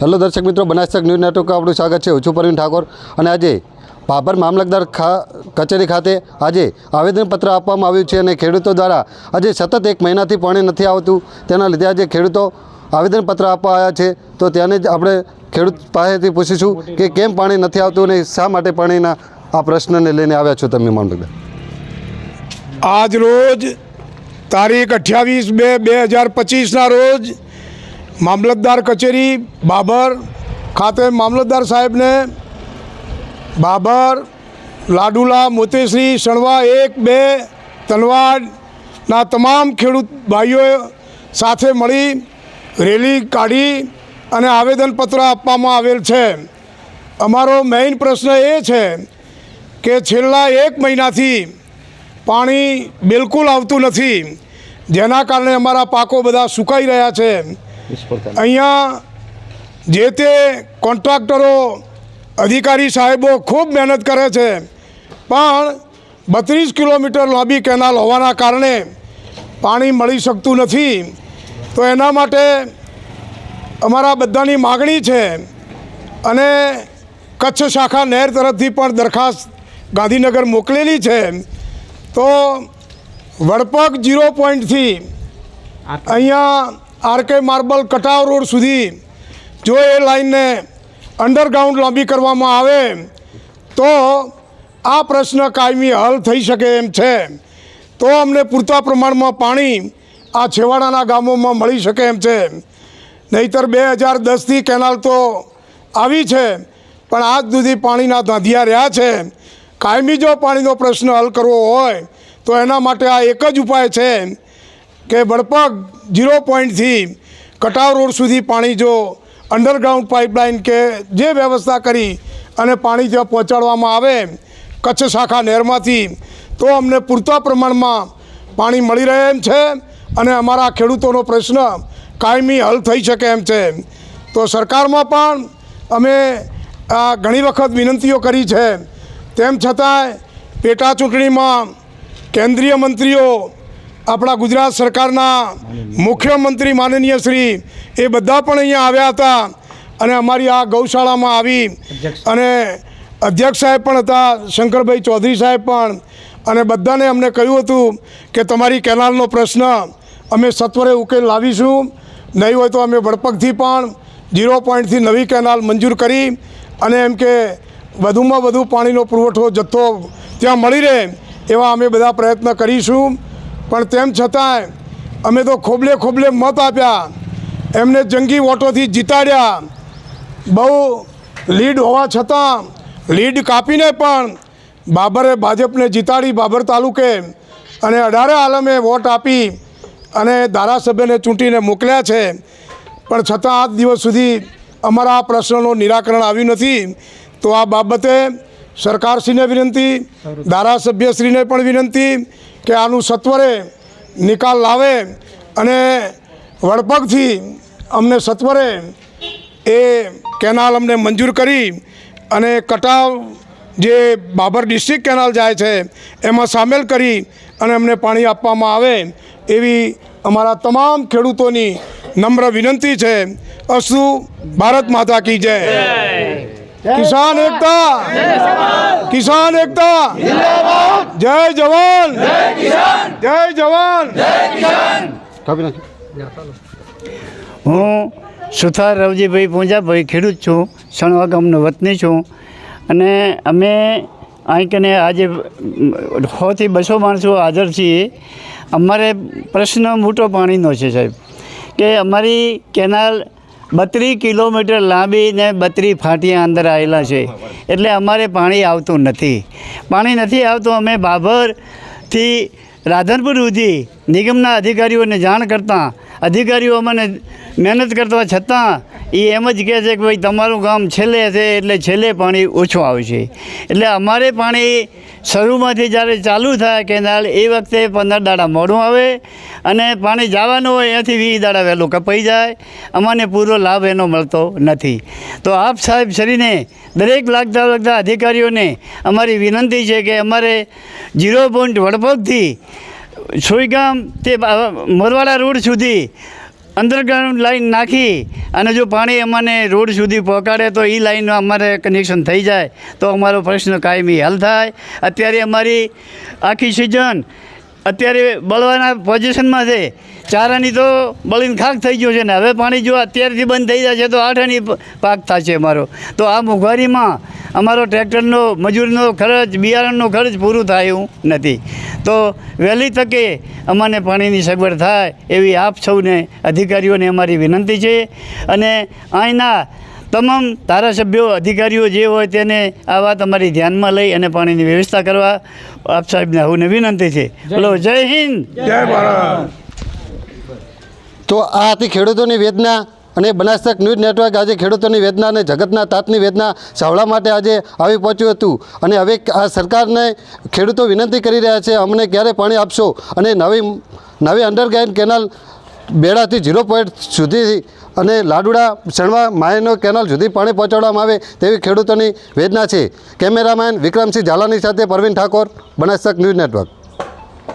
Hello દર્શક મિત્રો બનાસક news network આપણું સ્વાગત છે. ઓછું પરવીન ઠાકોર અને આજે ભાભર મામલતદાર કચેરી ખાતે આજે આવેદનપત્ર આપવામાં આવ્યું છે અને ખેડૂતો દ્વારા આજે સતત એક મહિનાથી પાણી નથી આવતું. તેના લીધે આજે ખેડૂતો આવેદનપત્ર આપવા આવ્યા છે. તો ત્યાંને જ આપણે ખેડૂત પાસેથી પૂછીશું કે કેમ પાણી નથી આવતું અને શા માટે પાણીના આ પ્રશ્નને લઈને આવ્યા છો તમે, મામલતદાર? આજ રોજ તારીખ અઠ્યાવીસ બે બે હજાર પચીસના રોજ મામલતદાર કચેરી, બાબર ખાતે મામલતદાર સાહેબને બાબર, લાડુલા, મોતેશ્રી સણવા એક, બે, તલવાડના તમામ ખેડૂત ભાઈઓ સાથે મળી રેલી કાઢી અને આવેદનપત્ર આપવામાં આવેલ છે. અમારો મેઇન પ્રશ્ન એ છે કે છેલ્લા એક મહિનાથી પાણી બિલકુલ આવતું નથી. જેના કારણે અમારા પાકો બધા સુકાઈ રહ્યા છે. અહીંયા જે તે કોન્ટ્રાક્ટરો અધિકારી સાહેબો ખૂબ મહેનત કરે છે પણ બત્રીસ કિલોમીટર લાંબી કેનાલ હોવાના કારણે પાણી મળી શકતું નથી. તો એના માટે અમારા બધાની માગણી છે અને કચ્છ શાખા નહેર તરફથી પણ દરખાસ્ત ગાંધીનગર મોકલેલી છે. તો વડપગ જીરો પોઈન્ટથી અહીંયા આરકે માર્બલ કટાવ રોડ સુધી જો એ લાઈનને અંડરગ્રાઉન્ડ લાંબી કરવામાં આવે, તો આ પ્રશ્ન કાયમી હલ થઈ શકે એમ છે. તો અમને પૂરતા પ્રમાણમાં પાણી આ છેવાડાના ગામોમાં મળી શકે એમ છે. નહીતર બે હજાર દસથી કેનાલ તો આવી છે, પણ આજ સુધી પાણીના ધાંધિયા રહ્યા છે. કાયમી જો પાણીનો પ્રશ્ન હલ કરવો હોય, તો એના માટે આ એક જ ઉપાય છે. કે વડપગ ઝીરો પોઈન્ટથી કટાવ રોડ સુધી પાણી જો અંડરગ્રાઉન્ડ પાઇપલાઇન કે જે વ્યવસ્થા કરી અને પાણી ત્યાં પહોંચાડવામાં આવે કચ્છ શાખા નહેરમાંથી, તો અમને પૂરતા પ્રમાણમાં પાણી મળી રહે એમ છે અને અમારા ખેડૂતોનો પ્રશ્ન કાયમી હલ થઈ શકે એમ છે. તો સરકારમાં પણ અમે ઘણી વખત વિનંતીઓ કરી છે. તેમ છતાંય પેટા ચૂંટણીમાં કેન્દ્રીય મંત્રીઓ આપણા ગુજરાત સરકારના મુખ્યમંત્રી માનનીય શ્રી એ બધા પણ અહીંયા આવ્યા હતા અને અમારી આ ગૌશાળામાં આવી અને અધ્યક્ષ સાહેબ પણ હતા શંકરભાઈ ચૌધરી સાહેબ પણ. અને બધાને અમને કહ્યું હતું કે તમારી કેનાલનો પ્રશ્ન અમે સત્વરે ઉકેલ લાવીશું. નહીં હોય તો અમે વડપગથી પણ ઝીરો પોઈન્ટથી નવી કેનાલ મંજૂર કરી અને એમ કે વધુમાં વધુ પાણીનો પુરવઠો જથ્થો ત્યાં મળી રહે એવા અમે બધા પ્રયત્ન કરીશું. પણ તેમ છતાંય અમે તો ખોબલે ખોબલે મત આપ્યા. એમને જંગી વોટોથી જીતાડ્યા. બહુ લીડ હોવા છતાં લીડ કાપીને પણ બાબરે ભાજપને જીતાડી બાબર તાલુકે અને અઢારે આલમે વોટ આપી અને ધારાસભ્યને ચૂંટીને મોકલ્યા છે. પણ છતાં આજ દિવસ સુધી અમારા આ પ્રશ્નનું નિરાકરણ આવ્યું નથી. તો આ બાબતે સરકારશ્રીને વિનંતી, ધારાસભ્યશ્રીને પણ વિનંતી કે આનું સત્વરે નિકાલ લાવે અને વડપગથી અમને સત્વરે એ કેનાલ અમને મંજૂર કરી અને કટાવ જે બાબર ડિસ્ટ્રિક્ટ કેનાલ જાય છે, એમાં સામેલ કરી અને અમને પાણી આપવામાં આવે એવી અમારા તમામ ખેડૂતોની નમ્ર વિનંતી છે. અસુ ભારત માતા કી જય. કિસાન એકતા. કિસાન એકતા. જય જવાન. જય જવાન. હું સુથાર રવજીભાઈ પૂંજાભાઈ ખેડૂત છું. સણવા ગામનો વતની છું. અને અમે અહીં કને આજે સોથી બસો માણસો હાજર છીએ. અમારે પ્રશ્ન મોટો પાણીનો છે સાહેબ કે અમારી કેનાલ બત્રીસ કિલોમીટર લાંબી ને બત્રીસ ફાંટિયા અંદર આવેલા છે. એટલે અમારે પાણી આવતું નથી. પાણી નથી આવતું, અમે બાભરથી રાધનપુર સુધી નિગમના અધિકારીઓને જાણ કરતાં, અધિકારીઓ અમને મહેનત કરતા છતાં એ એમ જ કહે છે કે ભાઈ તમારું ગામ છેલ્લે છે એટલે છેલ્લે પાણી ઓછું આવશે. એટલે અમારે પાણી શરૂમાંથી જ્યારે ચાલુ થાય કેનાલ એ વખતે પંદર દાડા મોડું આવે અને પાણી જવાનું હોય એનાથી વીસ દાડા વહેલું કપાઈ જાય. અમને પૂરો લાભ એનો મળતો નથી. તો આપ સાહેબ શ્રીને દરેક લાગતા લાગતા અધિકારીઓને અમારી વિનંતી છે કે અમારે ઝીરો પોઈન્ટ વડપગથી સુઈગામ તે મોરવાડા રોડ સુધી અંડરગ્રાઉન્ડ લાઈન નાખી અને જો પાણી અમને રોડ સુધી પહોંચાડે તો એ લાઈનમાં અમારે કનેક્શન થઈ જાય. તો અમારો પ્રશ્ન કાયમી હલ થાય. અત્યારે અમારી આખી સિઝન અત્યારે બળવાના પોઝિશનમાં છે. ચારાની તો બળીને ખાક થઈ ગયું છે ને. હવે પાણી જો અત્યારથી બંધ થઈ જશે તો આઠાની પાક થશે અમારો. તો આ મોંઘવારીમાં અમારો ટ્રેક્ટરનો, મજૂરનો ખર્ચ, બિયારણનો ખર્ચ પૂરું થાય નથી. તો વહેલી તકે અમને પાણીની સગવડ થાય એવી આપ સૌને, અધિકારીઓને અમારી વિનંતી છે. અને અહીંના તમામ ધારાસભ્યો અધિકારીઓ જે હોય તેને આ વાત અમારી ધ્યાનમાં લઈ અને પાણીની વ્યવસ્થા કરવા આપ સાહેબને હું વિનંતી છે. બોલો જય હિન્દ. જય ભારત. તો આ હતી ખેડૂતોની વેદના અને બનાસક ન્યૂઝ નેટવર્ક આજે ખેડૂતોની વેદના અને જગતના તાતની વેદના સાવળા માટે આજે આવી પહોંચ્યું હતું. અને હવે આ સરકારને ખેડૂતો વિનંતી કરી રહ્યા છે અમને ક્યારે પાણી આપશો? અને નવી નવી અંડરગ્રાઉન્ડ કેનાલ બેડાથી ઝીરો પોઈન્ટ સુધી અને લાડુડા શણવા માયનો કેનાલ સુધી પાણી પહોંચાડવામાં આવે તેવી ખેડૂતોની વેદના છે. કેમેરામેન વિક્રમસિંહ ઝાલાની સાથે પરવીન ઠાકોર બનાસક ન્યૂઝ નેટવર્ક.